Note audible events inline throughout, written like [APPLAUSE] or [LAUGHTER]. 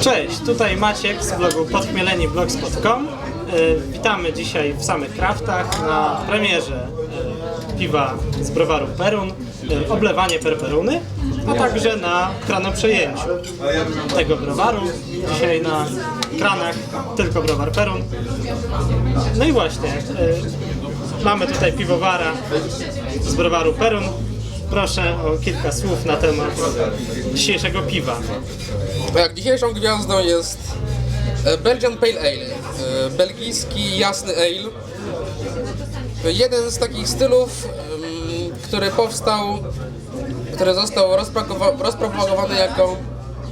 Cześć, tutaj Maciek z blogu podchmieleniblogspot.com. E, Witamy dzisiaj w samych kraftach na premierze e, piwa z browaru Perun, e, oblewanie perperuny, a także na kranoprzejęciu tego browaru. Dzisiaj na kranach tylko browar Perun. No i właśnie, mamy tutaj piwowara z browaru Perun. Proszę o kilka słów na temat dzisiejszego piwa. Tak, dzisiejszą gwiazdą jest e, Belgian Pale Ale, e, belgijski jasny ale. Jeden z takich stylów, który powstał, który został rozpropagowa- rozpropagowany jako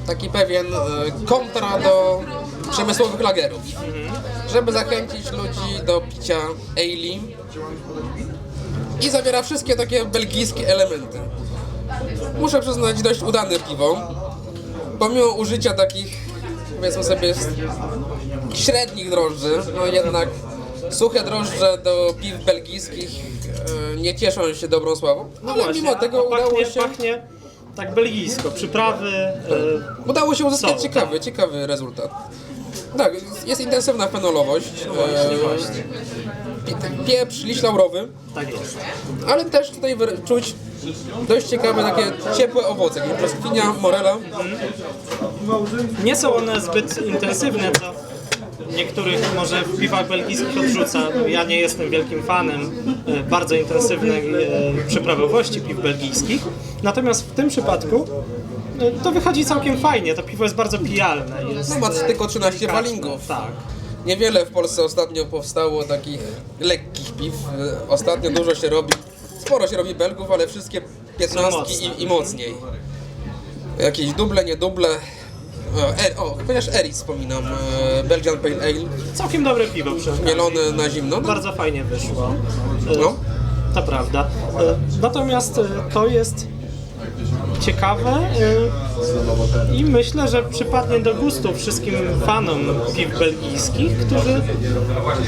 taki pewien e, kontra do przemysłowych lagerów. Żeby zachęcić ludzi do picia ale i zawiera wszystkie takie belgijskie elementy. Muszę przyznać, dość udane piwo pomimo użycia takich, powiedzmy sobie, średnich drożdży, no jednak suche drożdże do piw belgijskich e, nie cieszą się dobrą sławą, ale No Właśnie, mimo tego a pachnie, udało się, pachnie tak belgijsko, przyprawy. e, udało się uzyskać Są, ciekawy, ciekawy rezultat. Tak, jest intensywna fenolowość, właśnie, e, właśnie. pie- pieprz, liść laurowy, Tak jest. ale też tutaj czuć dość ciekawe takie ciepłe owoce, jak brzoskwinia, morela. Nie są one zbyt intensywne, co niektórych może w piwach belgijskich odrzuca. No, Ja nie jestem wielkim fanem e, bardzo intensywnej e, przyprawowości piw belgijskich. Natomiast w tym przypadku to wychodzi całkiem fajnie. To piwo jest bardzo pijalne. Jest, No ma e, tylko 13 delikatne. balingów. Tak. Niewiele w Polsce ostatnio powstało takich lekkich piw. E, Ostatnio dużo się robi, sporo się robi Belgów, ale wszystkie piętnastki mocne. i, i mocniej. Jakieś duble, nie duble. Er, o chociaż Eris wspominam, e, Belgian Pale Ale, Całkiem dobre piwo przy mielone na zimno. No, Bardzo fajnie wyszło. E, No. To prawda. E, Natomiast e, to jest ciekawe e, i myślę, że przypadnie do gustu wszystkim fanom piw belgijskich, którzy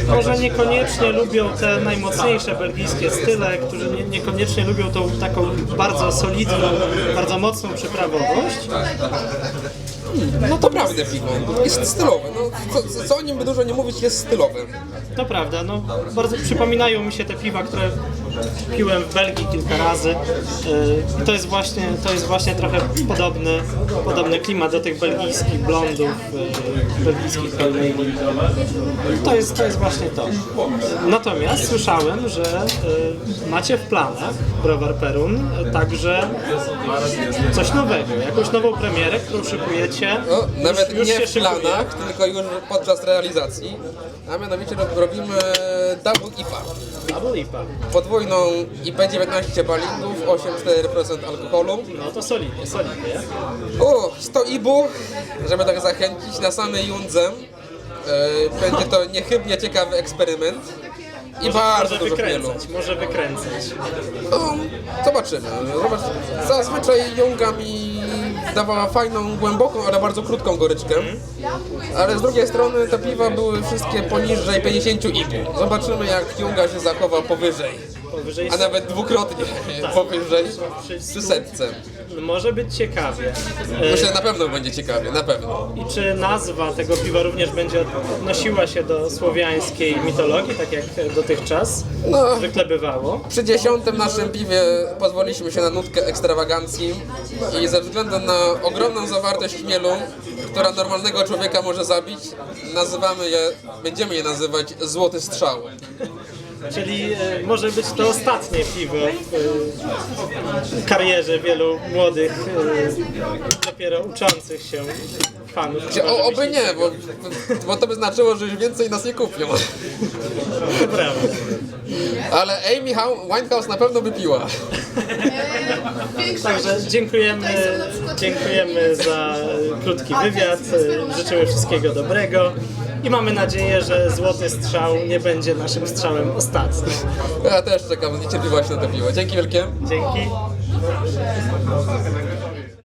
może niekoniecznie lubią te najmocniejsze belgijskie style, którzy nie, niekoniecznie lubią tą taką bardzo solidną, bardzo mocną przyprawowość. no to prawdę piwo. Jest stylowe. No, co, co o nim by dużo nie mówić, jest stylowe. To prawda, no bardzo przypominają mi się te piwa, które piłem w Belgii kilka razy. I to jest właśnie, to jest właśnie trochę podobny, podobny klimat do tych belgijskich blondów, yy, belgijskich ale. To jest, to jest właśnie to. Natomiast słyszałem, że yy, macie w planach Browar Perun także coś nowego, jakąś nową premierę, którą szykujecie. No, nawet już, już nie się w szykuje. planach, tylko już podczas realizacji. A mianowicie rob- robimy double IPA. Podwójną IP 19 balingów, 8,4% alkoholu. No to solidnie, solidnie. O, 100 ibu, żeby tak zachęcić na samej jundze. E, będzie to niechybnie ciekawy eksperyment. I bardzo może dużo wykręcać, może wykręcać. No, zobaczymy. Zobacz, zazwyczaj Junga mi dawała fajną, głęboką, ale bardzo krótką goryczkę. Ale z drugiej strony te piwa były wszystkie poniżej 50 ibu. Zobaczymy jak Junga się zachowa powyżej. Powyżej A nawet dwukrotnie [LAUGHS] powyżej przy setce. może być ciekawie. E, Myślę, na pewno będzie ciekawie, na pewno. I czy nazwa tego piwa również będzie odnosiła się do słowiańskiej mitologii, tak jak dotychczas No. zwykle bywało? Przy dziesiątym naszym piwie pozwoliliśmy się na nutkę ekstrawagancji i ze względu na ogromną zawartość chmielu, która normalnego człowieka może zabić, nazywamy je, będziemy je nazywać złoty strzał. Czyli e, może być to ostatnie piwo w e, karierze wielu młodych, e, dopiero uczących się fanów. Gdzie, o, oby nie, bo, bo to by znaczyło, że już więcej nas nie kupią. Prawda. Ale Amy Winehouse na pewno by piła. [LAUGHS] Także dziękujemy, dziękujemy za krótki wywiad. Życzymy wszystkiego dobrego i mamy nadzieję, że złoty strzał nie będzie naszym strzałem ostatnim. Ja też czekam z niecierpliwością na to piwo. Dzięki wielkie. Dzięki.